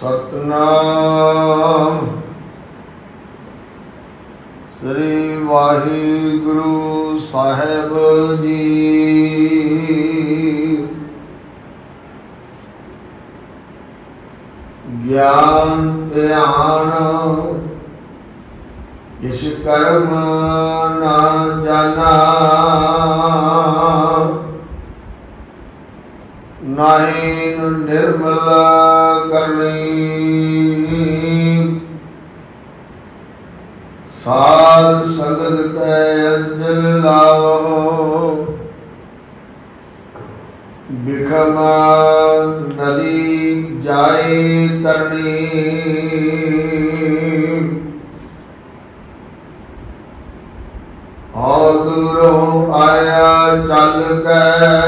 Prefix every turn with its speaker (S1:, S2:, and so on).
S1: ਸਤਨਾਮ। ਸ੍ਰੀ ਵਾਹਿਗੁਰੂ ਸਾਹਿਬ ਜੀ। ਗਿਆਨ ਧਿਆਨ ਇਸ ਕਰਮ ਨਾ ਜਾਣਾ ਨਾਹੀ ਨਿਰਮਲਾ ਕਰਨੀ ਸਾਧ ਸੰਗਤ ਕੈ ਅੰਜਲ ਲਾਵੋ। ਬਿਖਮ ਨਦੀ ਜਾਈ ਤਰਨੀ ਔ ਦੂਰੋਂ ਆਇਆ ਚੱਲ ਕੇ